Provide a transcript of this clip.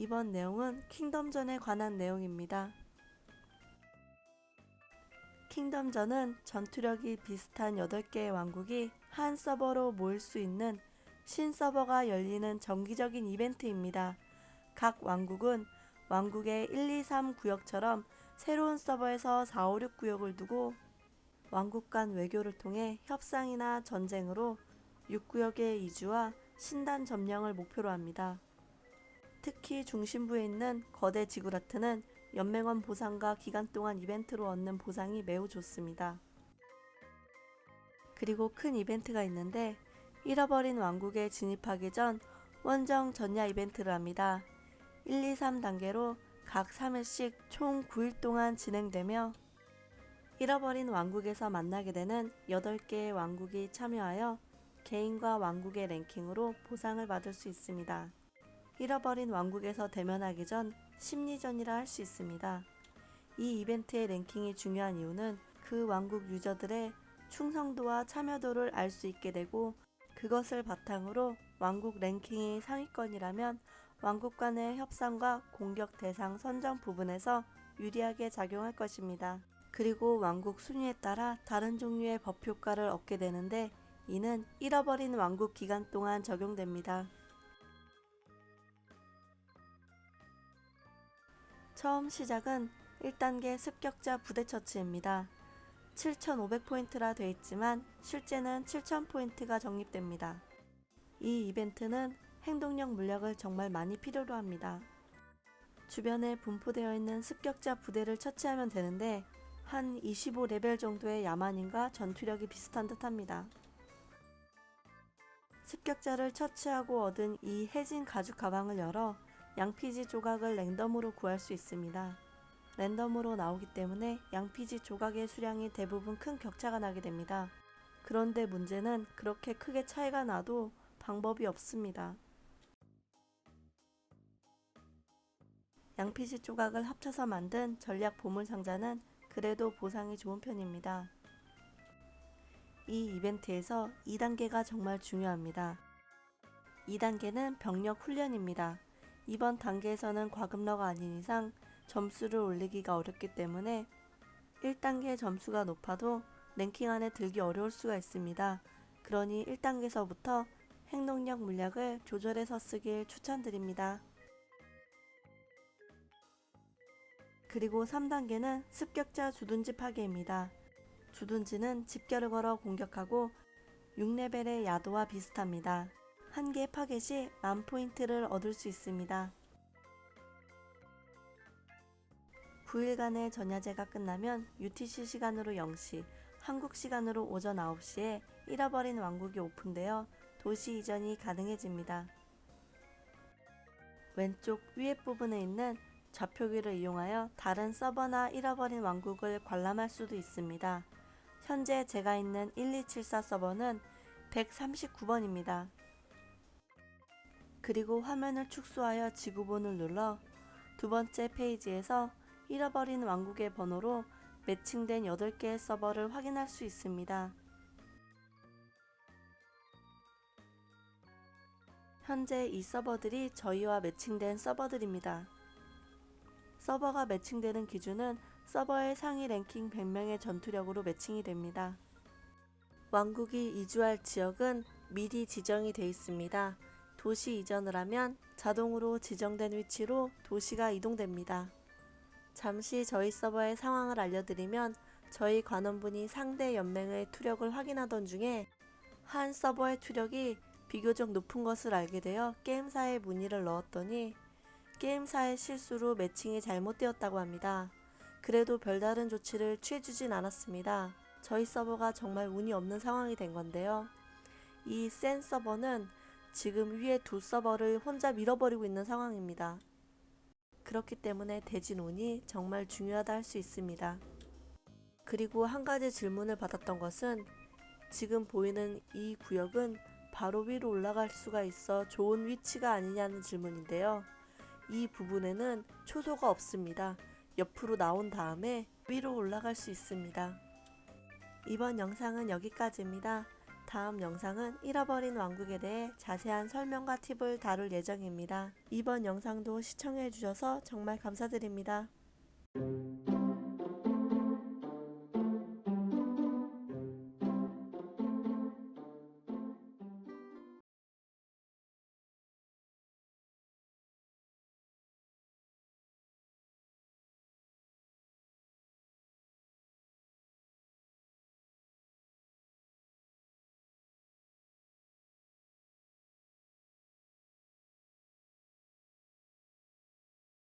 이번 내용은 킹덤전에 관한 내용입니다. 킹덤전은 전투력이 비슷한 8개의 왕국이 한 서버로 모일 수 있는 신 서버가 열리는 정기적인 이벤트입니다. 각 왕국은 왕국의 1, 2, 3 구역처럼 새로운 서버에서 4, 5, 6 구역을 두고 왕국 간 외교를 통해 협상이나 전쟁으로 6구역의 이주와 신단 점령을 목표로 합니다. 특히 중심부에 있는 거대 지구라트는 연맹원 보상과 기간 동안 이벤트로 얻는 보상이 매우 좋습니다. 그리고 큰 이벤트가 있는데 잃어버린 왕국에 진입하기 전 원정 전야 이벤트를 합니다. 1, 2, 3 단계로 각 3일씩 총 9일 동안 진행되며 잃어버린 왕국에서 만나게 되는 8개의 왕국이 참여하여 개인과 왕국의 랭킹으로 보상을 받을 수 있습니다. 잃어버린 왕국에서 대면하기 전 심리전이라 할 수 있습니다. 이 이벤트의 랭킹이 중요한 이유는 그 왕국 유저들의 충성도와 참여도를 알 수 있게 되고 그것을 바탕으로 왕국 랭킹이 상위권이라면 왕국 간의 협상과 공격 대상 선정 부분에서 유리하게 작용할 것입니다. 그리고 왕국 순위에 따라 다른 종류의 법 효과를 얻게 되는데 이는 잃어버린 왕국 기간 동안 적용됩니다. 처음 시작은 1단계 습격자 부대 처치입니다. 7,500포인트라 돼 있지만 실제는 7,000포인트가 적립됩니다. 이 이벤트는 행동력 물약을 정말 많이 필요로 합니다. 주변에 분포되어 있는 습격자 부대를 처치하면 되는데 한 25레벨 정도의 야만인과 전투력이 비슷한 듯 합니다. 습격자를 처치하고 얻은 이 해진 가죽 가방을 열어 양피지 조각을 랜덤으로 구할 수 있습니다. 랜덤으로 나오기 때문에 양피지 조각의 수량이 대부분 큰 격차가 나게 됩니다. 그런데 문제는 그렇게 크게 차이가 나도 방법이 없습니다. 양피지 조각을 합쳐서 만든 전략 보물 상자는 그래도 보상이 좋은 편입니다. 이 이벤트에서 2단계가 정말 중요합니다. 2단계는 병력 훈련입니다. 이번 단계에서는 과금러가 아닌 이상 점수를 올리기가 어렵기 때문에 1단계 점수가 높아도 랭킹 안에 들기 어려울 수가 있습니다. 그러니 1단계서부터 행동력 물약을 조절해서 쓰길 추천드립니다. 그리고 3단계는 습격자 주둔지 파괴입니다. 주둔지는 집결을 걸어 공격하고 6레벨의 야도와 비슷합니다. 한 개 파괴 시 만 포인트를 얻을 수 있습니다. 9일간의 전야제가 끝나면 UTC 시간으로 0시, 한국 시간으로 오전 9시에 잃어버린 왕국이 오픈되어 도시 이전이 가능해집니다. 왼쪽 위에 부분에 있는 좌표기를 이용하여 다른 서버나 잃어버린 왕국을 관람할 수도 있습니다. 현재 제가 있는 1274 서버는 139번입니다. 그리고 화면을 축소하여 지구본을 눌러 두 번째 페이지에서 잃어버린 왕국의 번호로 매칭된 8개의 서버를 확인할 수 있습니다. 현재 이 서버들이 저희와 매칭된 서버들입니다. 서버가 매칭되는 기준은 서버의 상위 랭킹 100명의 전투력으로 매칭이 됩니다. 왕국이 이주할 지역은 미리 지정이 되어 있습니다. 도시 이전을 하면 자동으로 지정된 위치로 도시가 이동됩니다. 잠시 저희 서버의 상황을 알려드리면 저희 관원분이 상대 연맹의 투력을 확인하던 중에 한 서버의 투력이 비교적 높은 것을 알게 되어 게임사에 문의를 넣었더니 게임사의 실수로 매칭이 잘못되었다고 합니다. 그래도 별다른 조치를 취해주진 않았습니다. 저희 서버가 정말 운이 없는 상황이 된 건데요. 이 센 서버는 지금 위에 두 서버를 혼자 밀어버리고 있는 상황입니다. 그렇기 때문에 대진 운이 정말 중요하다 할 수 있습니다. 그리고 한 가지 질문을 받았던 것은 지금 보이는 이 구역은 바로 위로 올라갈 수가 있어 좋은 위치가 아니냐는 질문인데요. 이 부분에는 초소가 없습니다. 옆으로 나온 다음에 위로 올라갈 수 있습니다. 이번 영상은 여기까지입니다. 다음 영상은 잃어버린 왕국에 대해 자세한 설명과 팁을 다룰 예정입니다. 이번 영상도 시청해 주셔서 정말 감사드립니다.